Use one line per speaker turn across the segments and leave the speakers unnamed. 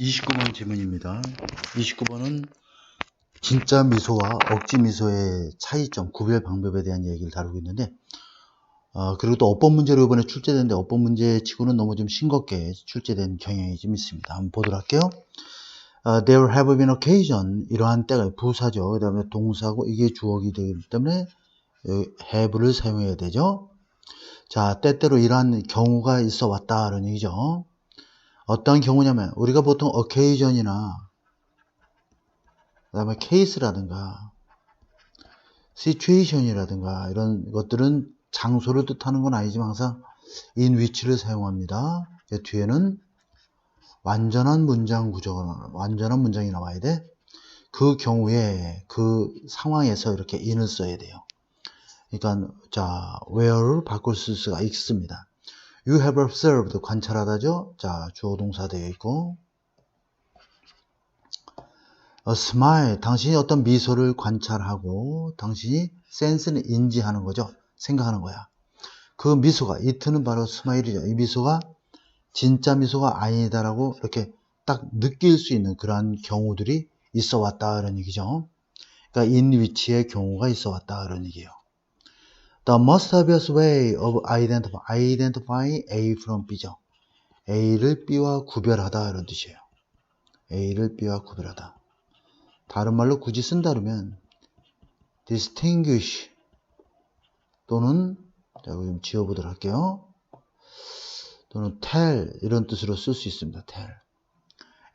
29번 질문입니다. 29번은 진짜 미소와 억지 미소의 차이점, 구별 방법에 대한 얘기를 다루고 있는데, 어, 그리고 또 어법 문제로 이번에 출제됐는데, 어법 문제 치고는 너무 좀 싱겁게 출제된 경향이 좀 있습니다. 한번 보도록 할게요. 어, there have been occasion, 이러한 때가 부사죠. 그 다음에 동사고, 이게 주어가 되기 때문에, 여기 have를 사용해야 되죠. 자, 때때로 이러한 경우가 있어 왔다, 라는 얘기죠. 어떤 경우냐면 우리가 보통 occasion이나 그 다음에 case라든가 situation이라든가 이런 것들은 장소를 뜻하는 건 아니지만 항상 in which를 사용합니다. 그 뒤에는 완전한 문장 구조가 완전한 문장이 나와야 돼. 그 경우에 그 상황에서 이렇게 in을 써야 돼요. 그러니까 자 where를 바꿀 수가 있습니다. You have observed 관찰하다죠. 자 주어 동사 되어 있고 a smile 당신이 어떤 미소를 관찰하고 당신이 센스는 인지하는 거죠. 생각하는 거야. 그 미소가 이트는 바로 스마일이죠. 이 미소가 진짜 미소가 아니다라고 이렇게 딱 느낄 수 있는 그러한 경우들이 있어 왔다 그런 얘기죠. 그러니까 in which의 경우가 있어 왔다 그런 얘기예요. The most obvious way of identify, identifying A from B죠. A를 B와 구별하다 이런 뜻이에요. A를 B와 구별하다. 다른 말로 굳이 쓴다 그러면 distinguish 또는 자, 여기 좀 지워보도록 할게요. 또는 tell 이런 뜻으로 쓸 수 있습니다. tell.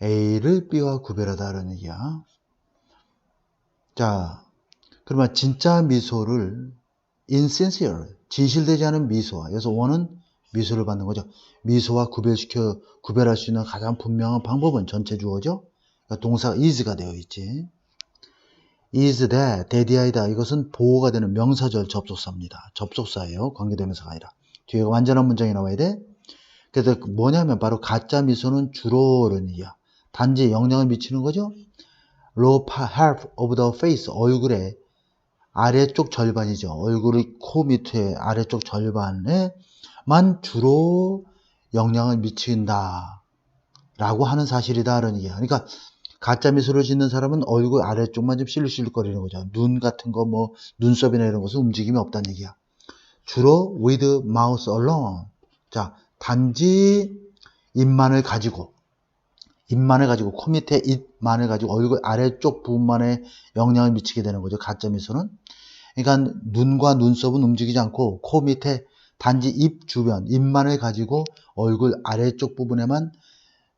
A를 B와 구별하다 라는 얘기야. 자, 그러면 진짜 미소를 insincere, 진실되지 않은 미소와 여기서 원은 미소를 받는 거죠. 미소와 구별시켜 구별할 수 있는 가장 분명한 방법은 전체 주어죠. 그러니까 동사가 is가 되어 있지. is that, 대디아이다. 이것은 보호가 되는 명사절 접속사입니다. 접속사예요. 관계대명사가 아니라. 뒤에가 완전한 문장이 나와야 돼. 그래서 뭐냐면 바로 가짜 미소는 주로는 이야. 단지 영향을 미치는 거죠. low half of the face, 얼굴에 아래쪽 절반이죠. 얼굴의 코 밑에 아래쪽 절반에만 주로 영향을 미친다. 라고 하는 사실이다. 라는 얘기야. 그러니까 가짜 미소를 짓는 사람은 얼굴 아래쪽만 좀 실룩실룩거리는 거죠. 눈 같은 거, 뭐, 눈썹이나 이런 것은 움직임이 없다는 얘기야. 주로 with mouth alone. 자, 단지 입만을 가지고, 입만을 가지고, 코 밑에 입만을 가지고 얼굴 아래쪽 부분만에 영향을 미치게 되는 거죠. 가짜 미소는. 그러니까 눈과 눈썹은 움직이지 않고 코 밑에 단지 입 주변, 입만을 가지고 얼굴 아래쪽 부분에만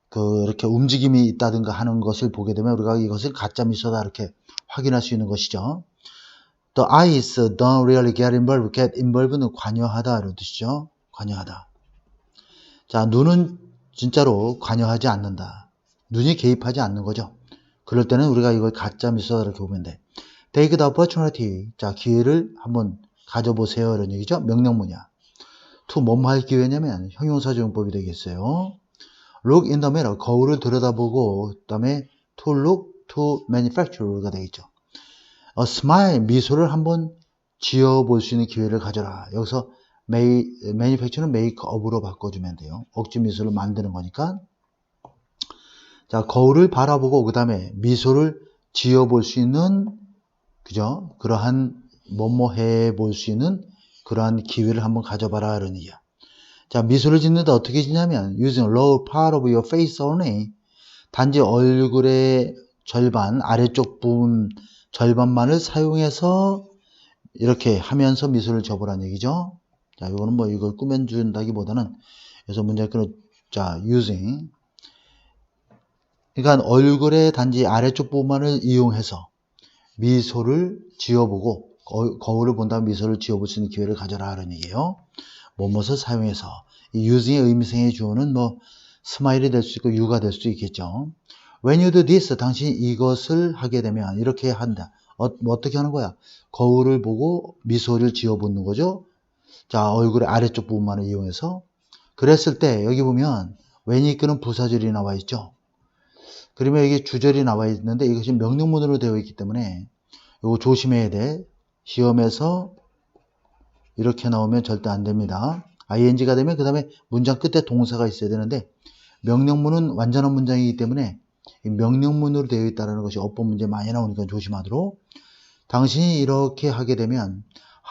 그 이렇게 움직임이 있다든가 하는 것을 보게 되면 우리가 이것을 가짜 미소다 이렇게 확인할 수 있는 것이죠. The eyes don't really get involved. get involved는 관여하다 이런 뜻이죠. 관여하다. 자, 눈은 진짜로 관여하지 않는다. 눈이 개입하지 않는 거죠. 그럴 때는 우리가 이걸 가짜 미소다 이렇게 보면 돼. Take the opportunity. 자, 기회를 한번 가져보세요. 이런 얘기죠. 명령문이야. to 뭐뭐 할 기회냐면 형용사조용법이 되겠어요. look in the mirror. 거울을 들여다보고 그 다음에 to look to manufacture가 되겠죠. a smile. 미소를 한번 지어볼 수 있는 기회를 가져라. 여기서 may, manufacture는 make up으로 바꿔주면 돼요. 억지 미소를 만드는 거니까. 자, 거울을 바라보고 그 다음에 미소를 지어볼 수 있는 그죠? 그러한 뭐뭐 해볼 수 있는 그러한 기회를 한번 가져봐라 얘기야. 자, 미소를 짓는데 어떻게 짓냐면 using lower part of your face only 단지 얼굴의 절반, 아래쪽 부분 절반만을 사용해서 이렇게 하면서 미소를 접으라는 얘기죠. 자, 이거는 뭐 이걸 꾸며준다기보다는 그래서 끊어, 자, using 그러니까 얼굴의 단지 아래쪽 부분만을 이용해서 미소를 지어보고 거울을 본 다음 미소를 지어볼 수 있는 기회를 가져라 하는 얘기예요. 뭐뭇을 사용해서 이 using의 의미성의 주어는 뭐 스마일이 될 수 있고 유가 될 수 있겠죠. When you do this, 당신이 이것을 하게 되면 이렇게 한다. 어, 뭐 어떻게 하는 거야? 거울을 보고 미소를 지어보는 거죠. 자, 얼굴의 아래쪽 부분만을 이용해서 그랬을 때 여기 보면 when이 이끄는 부사절이 나와 있죠. 그러면 이게 주절이 나와 있는데 이것이 명령문으로 되어 있기 때문에 이거 조심해야 돼. 시험에서 이렇게 나오면 절대 안 됩니다. ing가 되면 그 다음에 문장 끝에 동사가 있어야 되는데 명령문은 완전한 문장이기 때문에 이 명령문으로 되어 있다는 것이 어법 문제 많이 나오니까 조심하도록. 당신이 이렇게 하게 되면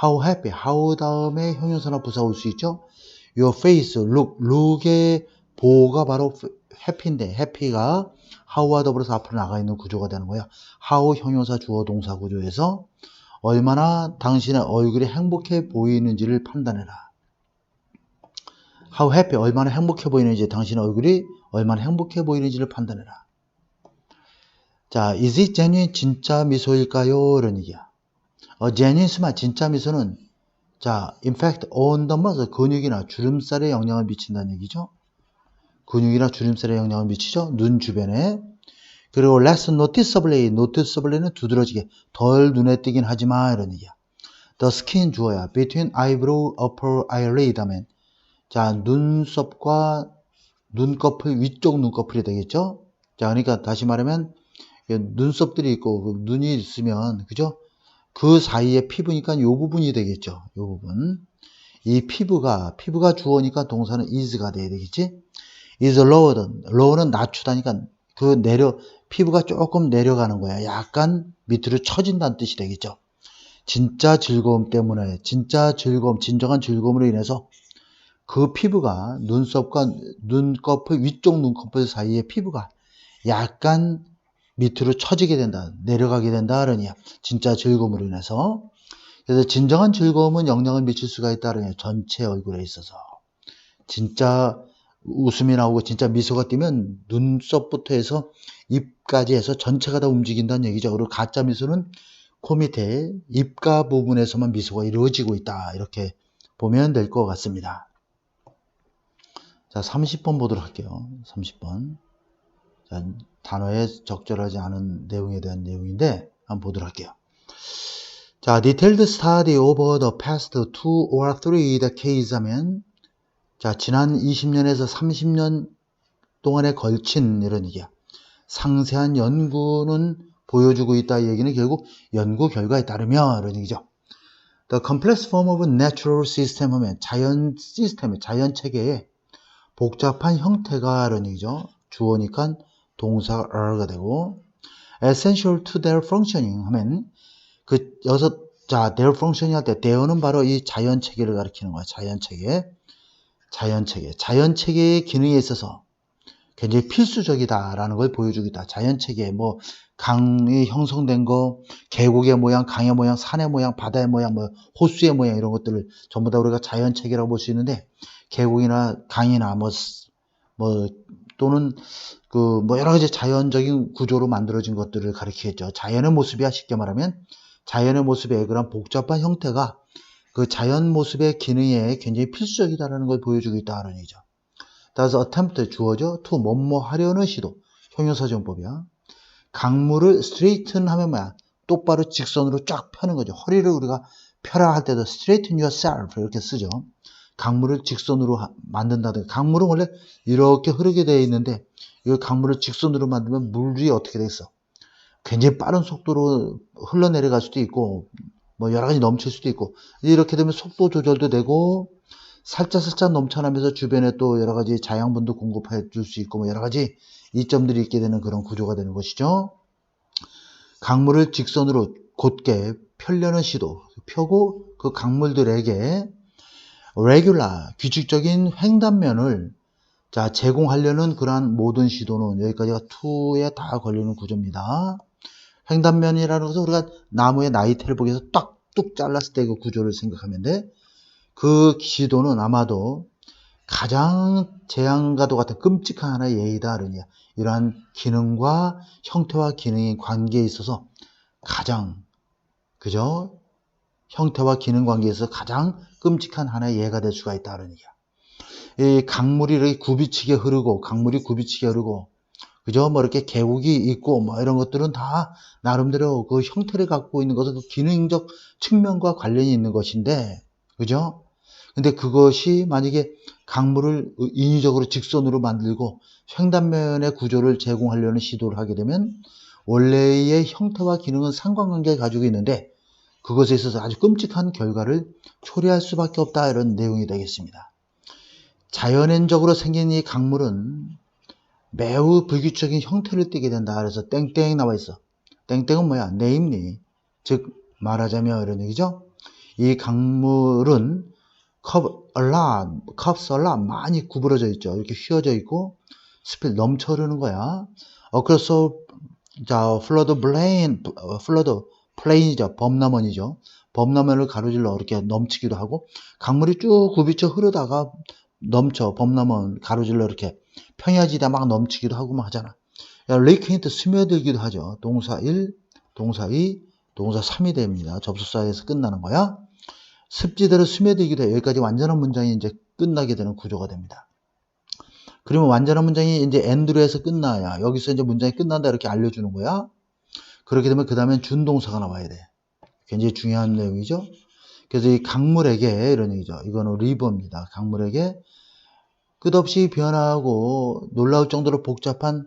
how happy, how 다음에 형용사나 부사 올 수 있죠. your face, look, look의 보호가 바로 happy인데 happy가 how와 더불어서 앞으로 나가 있는 구조가 되는 거야. how 형용사 주어 동사 구조에서 얼마나 당신의 얼굴이 행복해 보이는지를 판단해라. how happy, 얼마나 행복해 보이는지, 당신의 얼굴이 얼마나 행복해 보이는지를 판단해라. 자, is it genuine? 진짜 미소일까요? 이런 얘기야. 어, genuine smile, 진짜 미소는 자, in fact, on the muscle, 근육이나 주름살에 영향을 미친다는 얘기죠. 근육이나 주름살에 영향을 미치죠. 눈 주변에. 그리고 less noticeably, noticeably는 두드러지게 덜 눈에 띄긴 하지만 이런 얘기야. the skin 주어야. between eyebrow, upper eyelid 하면 자, 눈썹과 눈꺼풀, 위쪽 눈꺼풀이 되겠죠? 자, 그러니까 다시 말하면 눈썹들이 있고 그 눈이 있으면 그죠? 그 사이에 피부니까 이 부분이 되겠죠. 이 부분. 이 피부가 피부가 주어니까 동사는 is가 돼야 되겠지? Is lowered. lower는 낮추다니까 그 내려 피부가 조금 내려가는 거야. 약간 밑으로 처진다는 뜻이 되겠죠. 진짜 즐거움 때문에 진짜 즐거움, 진정한 즐거움으로 인해서 그 피부가 눈썹과 눈꺼풀 위쪽 눈꺼풀 사이의 피부가 약간 밑으로 처지게 된다, 내려가게 된다, 그러냐. 진짜 즐거움으로 인해서. 그래서 진정한 즐거움은 영향을 미칠 수가 있다, 그러냐. 전체 얼굴에 있어서. 진짜 웃음이 나오고 진짜 미소가 띄면 눈썹부터 해서 입까지 해서 전체가 다 움직인다는 얘기죠. 그리고 가짜 미소는 코 밑에 입가 부분에서만 미소가 이루어지고 있다. 이렇게 보면 될 것 같습니다. 자, 30번 보도록 할게요. 30번. 자, 단어에 적절하지 않은 내용에 대한 내용인데 한번 보도록 할게요. 자, detailed study over the past two or three decades 하면 자, 지난 20년에서 30년 동안에 걸친 이런 얘기야. 상세한 연구는 보여주고 있다 이 얘기는 결국 연구 결과에 따르면 이런 얘기죠. The complex form of natural system 하면 자연 시스템, 자연 체계의 복잡한 형태가 이런 얘기죠. 주어니까 동사 are가 되고 essential to their functioning 하면 그 여기서 자 their functioning 할 때 there는 바로 이 자연 체계를 가리키는 거야. 자연 체계. 자연 체계. 자연 체계의 기능에 있어서 굉장히 필수적이다라는 걸 보여주고 있다. 자연 체계 뭐 강이 형성된 거, 계곡의 모양, 강의 모양, 산의 모양, 바다의 모양, 뭐 호수의 모양 이런 것들을 전부 다 우리가 자연 체계라고 볼 수 있는데 계곡이나 강이나 뭐, 뭐 또는 그 뭐 여러 가지 자연적인 구조로 만들어진 것들을 가리키겠죠. 자연의 모습이야 쉽게 말하면 자연의 모습의 그런 복잡한 형태가 그 자연 모습의 기능에 굉장히 필수적이다라는 걸 보여주고 있다는 얘기죠. 따라서 attempt 주어져 to 뭐뭐 하려는 시도 형용사정법이야. 강물을 straighten 하면 뭐야? 똑바로 직선으로 쫙 펴는 거죠. 허리를 우리가 펴라 할 때도 straighten yourself 이렇게 쓰죠. 강물을 직선으로 만든다든가 강물은 원래 이렇게 흐르게 되어 있는데 이 강물을 직선으로 만들면 물이 어떻게 되겠어? 굉장히 빠른 속도로 흘러내려갈 수도 있고 뭐 여러 가지 넘칠 수도 있고 이렇게 되면 속도 조절도 되고 살짝 살짝 넘쳐나면서 주변에 또 여러 가지 자양분도 공급해 줄 수 있고 뭐 여러 가지 이점들이 있게 되는 그런 구조가 되는 것이죠. 강물을 직선으로 곧게 펴려는 시도 펴고 그 강물들에게 레귤라 규칙적인 횡단면을 자 제공하려는 그러한 모든 시도는 여기까지가 투에 다 걸리는 구조입니다. 횡단면이라는 것은 우리가 나무의 나이테를 보기 위해서 딱 뚝 잘랐을 때 그 구조를 생각하면 돼. 그 시도는 아마도 가장 재앙과도 같은 끔찍한 하나의 예의다. 그러냐. 이러한 기능과 형태와 기능의 관계에 있어서 가장, 그죠? 형태와 기능 관계에 서 가장 끔찍한 하나의 예가 될 수가 있다. 그런 얘기야. 이 강물이 이렇게 굽이치게 흐르고, 강물이 굽이치게 흐르고, 그죠? 뭐 이렇게 계곡이 있고, 뭐 이런 것들은 다 나름대로 그 형태를 갖고 있는 것은 그 기능적 측면과 관련이 있는 것인데, 그죠? 근데 그것이 만약에 강물을 인위적으로 직선으로 만들고 횡단면의 구조를 제공하려는 시도를 하게 되면 원래의 형태와 기능은 상관관계를 가지고 있는데 그것에 있어서 아주 끔찍한 결과를 초래할 수밖에 없다 이런 내용이 되겠습니다. 자연적으로 생긴 이 강물은 매우 불규칙적인 형태를 띠게 된다. 그래서 땡땡 나와 있어. 땡땡은 뭐야? 네임리. 즉 말하자면 이런 얘기죠. 이 강물은 컵 얼라, 컵스 얼라 많이 구부러져 있죠. 이렇게 휘어져 있고 스필 넘쳐 흐르는 거야. 어 그래서 자 플러드 블레인, 플러드 플레인이죠. 범람원이죠. 범람원을 가로질러 이렇게 넘치기도 하고 강물이 쭉 굽이쳐 흐르다가 넘쳐 범람원 가로질러 이렇게 평야지대 막 넘치기도 하고 막 하잖아. 레이크인트 스며들기도 하죠. 동사 1, 동사 2, 동사 3이 됩니다. 접속사에서 끝나는 거야. 습지대로 스며들기도 해. 여기까지 완전한 문장이 이제 끝나게 되는 구조가 됩니다. 그러면 완전한 문장이 이제 엔드로에서 끝나야 여기서 이제 문장이 끝난다 이렇게 알려주는 거야. 그렇게 되면 그 다음엔 준동사가 나와야 돼. 굉장히 중요한 내용이죠. 그래서 이 강물에게 이런 얘기죠. 이거는 리버입니다. 강물에게 끝없이 변화하고 놀라울 정도로 복잡한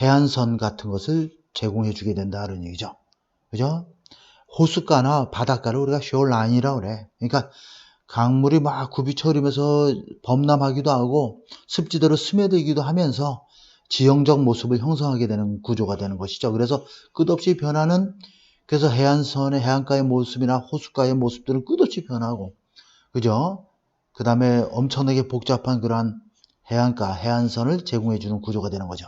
해안선 같은 것을 제공해 주게 된다는 얘기죠. 그죠? 호숫가나 바닷가를 우리가 쇼라인이라고 그래. 그러니까 강물이 막 굽이쳐 흐르면서 범람하기도 하고 습지대로 스며들기도 하면서 지형적 모습을 형성하게 되는 구조가 되는 것이죠. 그래서 끝없이 변하는 그래서 해안선의 해안가의 모습이나 호숫가의 모습들은 끝없이 변하고 그죠? 그 다음에 엄청나게 복잡한 그러한 해안가, 해안선을 제공해 주는 구조가 되는 거죠.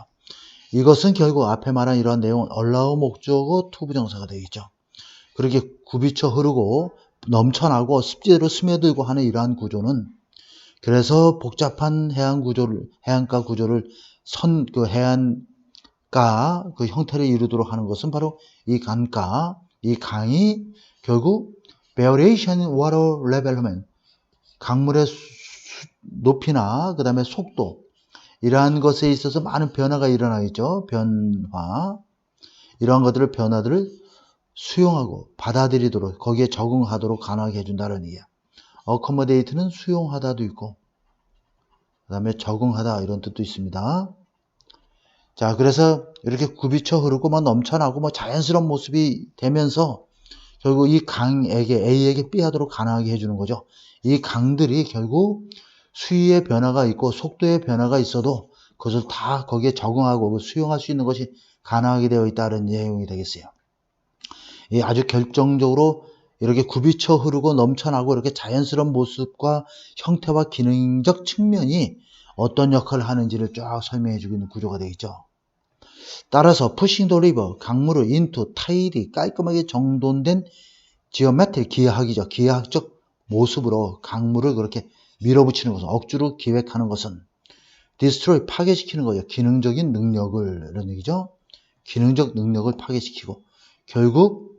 이것은 결국 앞에 말한 이러한 내용은 얼라우 목적어 투부정사가 되겠죠. 그렇게 굽이쳐 흐르고 넘쳐나고 습지대로 스며들고 하는 이러한 구조는 그래서 복잡한 해안 구조를 해안가 구조를 선 그 해안가 그 형태를 이루도록 하는 것은 바로 이 강가 이 강이 결국 variation water levelment 강물의 수- 높이나 그 다음에 속도 이러한 것에 있어서 많은 변화가 일어나겠죠 변화 이러한 것들을 변화들을 수용하고 받아들이도록 거기에 적응하도록 가능하게 해준다는 얘기야. accommodate는 수용하다도 있고 그 다음에 적응하다 이런 뜻도 있습니다. 자 그래서 이렇게 굽이쳐 흐르고 막 넘쳐나고 뭐 자연스러운 모습이 되면서 결국 이 강에게 A에게 B하도록 가능하게 해주는 거죠. 이 강들이 결국 수위의 변화가 있고 속도의 변화가 있어도 그것을 다 거기에 적응하고 수용할 수 있는 것이 가능하게 되어 있다는 내용이 되겠어요. 이 아주 결정적으로 이렇게 굽이쳐 흐르고 넘쳐나고 이렇게 자연스러운 모습과 형태와 기능적 측면이 어떤 역할을 하는지를 쫙 설명해 주고 있는 구조가 되겠죠. 따라서 푸싱 더 리버 강물을 인투 타일이 깔끔하게 정돈된 지오메트리 기하학이죠. 기하학적 모습으로 강물을 그렇게 밀어붙이는 것은 억지로 기획하는 것은 디스트로이 파괴시키는 거죠. 기능적인 능력을 이런 얘기죠. 기능적 능력을 파괴시키고 결국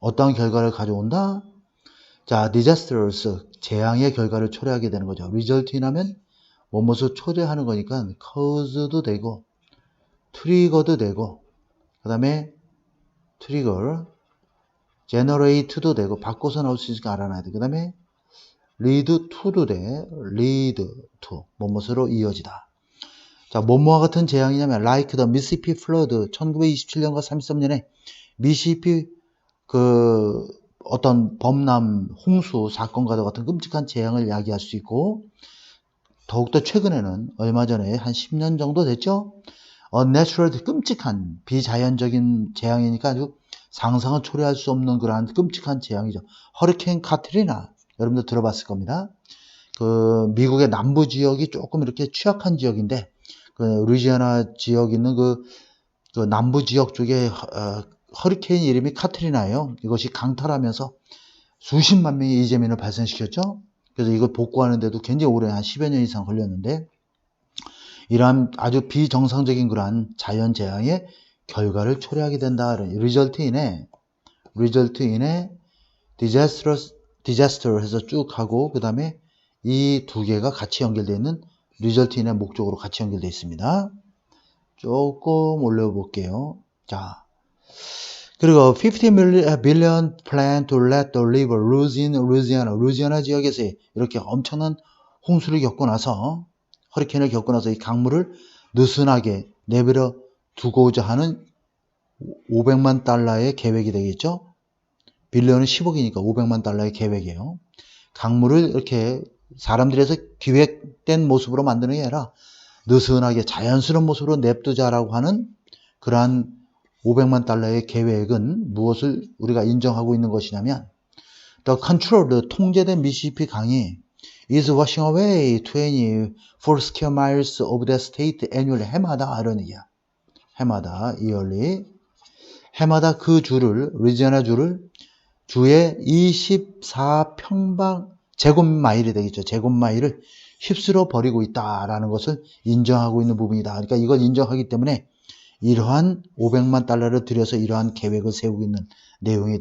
어떤 결과를 가져온다? 자, disastrous 재앙의 결과를 초래하게 되는 거죠. result인 하면 뭐뭇을 초래하는 거니까 cause도 되고 트리거도 되고 그 다음에 트리거 generate도 되고 바꿔서 나올 수 있으니까 알아놔야 돼. 그 다음에 lead to도 돼. lead to 뭐뭇으로 이어지다. 자, 뭐뭐와 같은 재앙이냐면 like the Mississippi flood 1927년과 33년에 미시피 그 어떤 범람 홍수 사건과도 같은 끔찍한 재앙을 야기할 수 있고 더욱더 최근에는 얼마 전에 한 10년 정도 됐죠. Unnatural 끔찍한 비자연적인 재앙이니까 아주 상상을 초래할 수 없는 그러한 끔찍한 재앙이죠. 허리케인 카트리나 여러분들 들어봤을 겁니다. 그 미국의 남부 지역이 조금 이렇게 취약한 지역인데 그 루이지아나 지역 있는 그, 그 남부 지역 쪽에 어, 허리케인 이름이 카트리나예요. 이것이 강탈하면서 수십만 명의 이재민을 발생시켰죠. 그래서 이걸 복구하는데도 굉장히 오래 한 10여 년 이상 걸렸는데 이러한 아주 비정상적인 그러한 자연 재앙의 결과를 초래하게 된다. 리절트인에 리절트인에 disastrous disaster 해서 쭉 하고 그 다음에 이 두 개가 같이 연결되어 있는 리절트인의 목적으로 같이 연결되어 있습니다. 조금 올려 볼게요. 자, 그리고 50 million, billion plan to let the river lose in Louisiana. 루지아나 지역에서 이렇게 엄청난 홍수를 겪고 나서 허리케인을 겪고 나서 이 강물을 느슨하게 내버려 두고자 하는 500만 달러의 계획이 되겠죠. 빌리언은 10억이니까 500만 달러의 계획이에요. 강물을 이렇게 사람들에서 기획된 모습으로 만드는 게 아니라 느슨하게 자연스러운 모습으로 냅두자라고 하는 그러한 500만 달러의 계획은 무엇을 우리가 인정하고 있는 것이냐면 control, the 통제된 미시시피 강이 is washing away 24 square miles of the state annually 해마다 얘기야. 해마다 yearly 해마다 그 주를 리지아나 주를 주의 24 평방 제곱 마일이 되겠죠. 제곱 마일을 휩쓸어 버리고 있다라는 것을 인정하고 있는 부분이다. 그러니까 이걸 인정하기 때문에 이러한 500만 달러를 들여서 이러한 계획을 세우고 있는 내용이